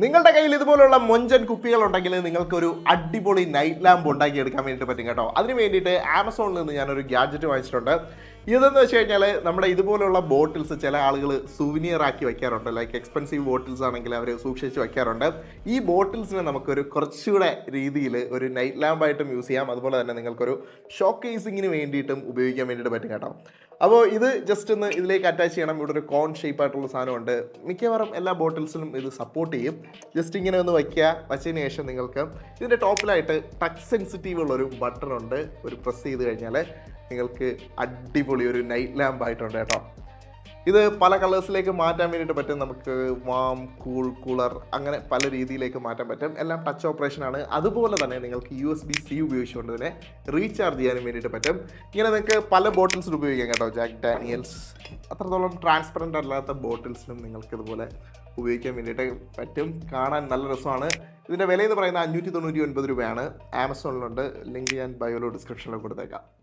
നിങ്ങളുടെ കയ്യിൽ ഇതുപോലുള്ള മൊഞ്ചൻ കുപ്പികൾ ഉണ്ടെങ്കിൽ നിങ്ങൾക്ക് ഒരു അടിപൊളി നൈറ്റ് ലാമ്പ് ഉണ്ടാക്കി എടുക്കാൻ വേണ്ടിയിട്ട് പറ്റും കേട്ടോ. അതിന് വേണ്ടിയിട്ട് ആമസോണിൽ നിന്ന് ഞാനൊരു ഗാഡ്ജറ്റ് വാങ്ങിച്ചിട്ടുണ്ട്. ഇതെന്ന് വെച്ച് കഴിഞ്ഞാൽ നമ്മുടെ ഇതുപോലുള്ള ബോട്ടിൽസ് ചില ആളുകൾ സുവിനിയർ ആക്കി വെക്കാറുണ്ട്. ലൈക്ക് എക്സ്പെൻസീവ് ബോട്ടിൽസ് ആണെങ്കിൽ അവർ സൂക്ഷിച്ച് വെക്കാറുണ്ട്. ഈ ബോട്ടിൽസിനെ നമുക്കൊരു കുറച്ചുകൂടെ രീതിയിൽ ഒരു നൈറ്റ് ലാമ്പായിട്ടും യൂസ് ചെയ്യാം. അതുപോലെ തന്നെ നിങ്ങൾക്കൊരു ഷോ കേസിങ്ങിന് വേണ്ടിയിട്ടും ഉപയോഗിക്കാൻ വേണ്ടിയിട്ട് പറ്റും കേട്ടോ. അപ്പോൾ ഇത് ജസ്റ്റ് ഒന്ന് ഇതിലേക്ക് അറ്റാച്ച് ചെയ്യണം. ഇവിടെ ഒരു കോൺ ഷേപ്പ് ആയിട്ടുള്ള സാധനമുണ്ട്. മിക്കവാറും എല്ലാ ബോട്ടിൽസിലും ഇത് സപ്പോർട്ട് ചെയ്യും. ജസ്റ്റ് ഇങ്ങനെ ഒന്ന് വയ്ക്കുക. വച്ചതിന് ശേഷം നിങ്ങൾക്ക് ഇതിന്റെ ടോപ്പിലായിട്ട് ടച്ച് സെൻസിറ്റീവ് ഉള്ളൊരു ബട്ടൺ ഉണ്ട്. ഒരു പ്രസ് ചെയ്ത് കഴിഞ്ഞാൽ നിങ്ങൾക്ക് അടിപൊളി ഒരു നൈറ്റ് ലാമ്പ് ആയിട്ടുണ്ട് കേട്ടോ. ഇത് പല കളേഴ്സിലേക്ക് മാറ്റാൻ വേണ്ടിയിട്ട് പറ്റും. നമുക്ക് വാം കൂൾ കൂളർ അങ്ങനെ പല രീതിയിലേക്ക് മാറ്റാൻ പറ്റും. എല്ലാം ടച്ച് ഓപ്പറേഷൻ ആണ്. അതുപോലെ തന്നെ നിങ്ങൾക്ക് യു എസ് ബി സി ഉപയോഗിച്ചുകൊണ്ട് തന്നെ റീചാർജ് ചെയ്യാനും വേണ്ടിയിട്ട് പറ്റും. ഇങ്ങനെ നിങ്ങൾക്ക് പല ബോട്ടിൽസിൽ ഉപയോഗിക്കാം കേട്ടോ. Jack Daniels. അത്രത്തോളം ട്രാൻസ്പെറന്റ് അല്ലാത്ത ബോട്ടിൽസിലും നിങ്ങൾക്ക് ഇതുപോലെ ഉപയോഗിക്കാൻ വേണ്ടിയിട്ട് പറ്റും. കാണാൻ നല്ല രസമാണ്. ഇതിന്റെ വില എന്ന് പറയുന്നത് അഞ്ഞൂറ്റി തൊണ്ണൂറ്റി ഒൻപത് രൂപയാണ്. ആമസോണിലുണ്ട്. ലിങ്ക് ഞാൻ ബയോലോ ഡിസ്ക്രിപ്ഷനിൽ കൊടുത്തേക്കാം.